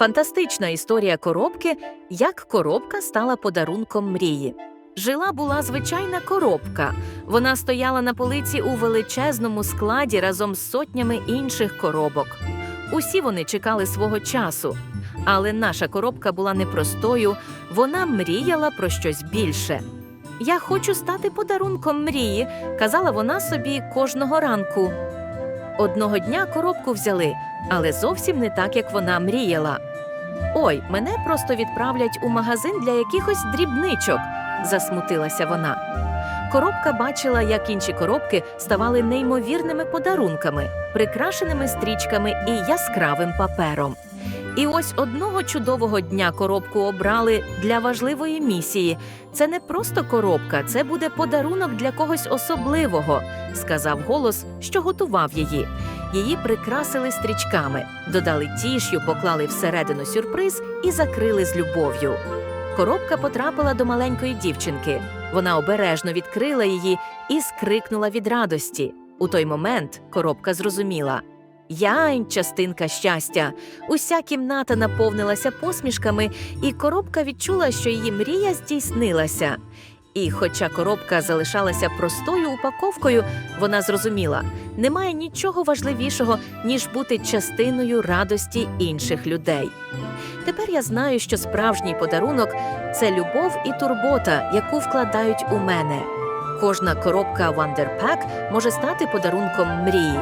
Фантастична історія коробки, як коробка стала подарунком мрії. Жила була звичайна коробка. Вона стояла на полиці у величезному складі разом з сотнями інших коробок. Усі вони чекали свого часу. Але наша коробка була непростою, вона мріяла про щось більше. Я хочу стати подарунком мрії, казала вона собі кожного ранку. Одного дня коробку взяли, але зовсім не так, як вона мріяла. Ой, мене просто відправлять у магазин для якихось дрібничок, засмутилася вона. Коробка бачила, як інші коробки ставали неймовірними подарунками, прикрашеними стрічками і яскравим папером. І ось одного чудового дня коробку обрали для важливої місії. Це не просто коробка, це буде подарунок для когось особливого, сказав голос, що готував її. Її прикрасили стрічками, додали тіш'ю, поклали всередину сюрприз і закрили з любов'ю. Коробка потрапила до маленької дівчинки. Вона обережно відкрила її і скрикнула від радості. У той момент коробка зрозуміла. Янь, частинка щастя. Уся кімната наповнилася посмішками, і коробка відчула, що її мрія здійснилася. І, хоча коробка залишалася простою упаковкою, вона зрозуміла, немає нічого важливішого, ніж бути частиною радості інших людей. Тепер я знаю, що справжній подарунок це любов і турбота, яку вкладають у мене. Кожна коробка Wonder Pack може стати подарунком мрії.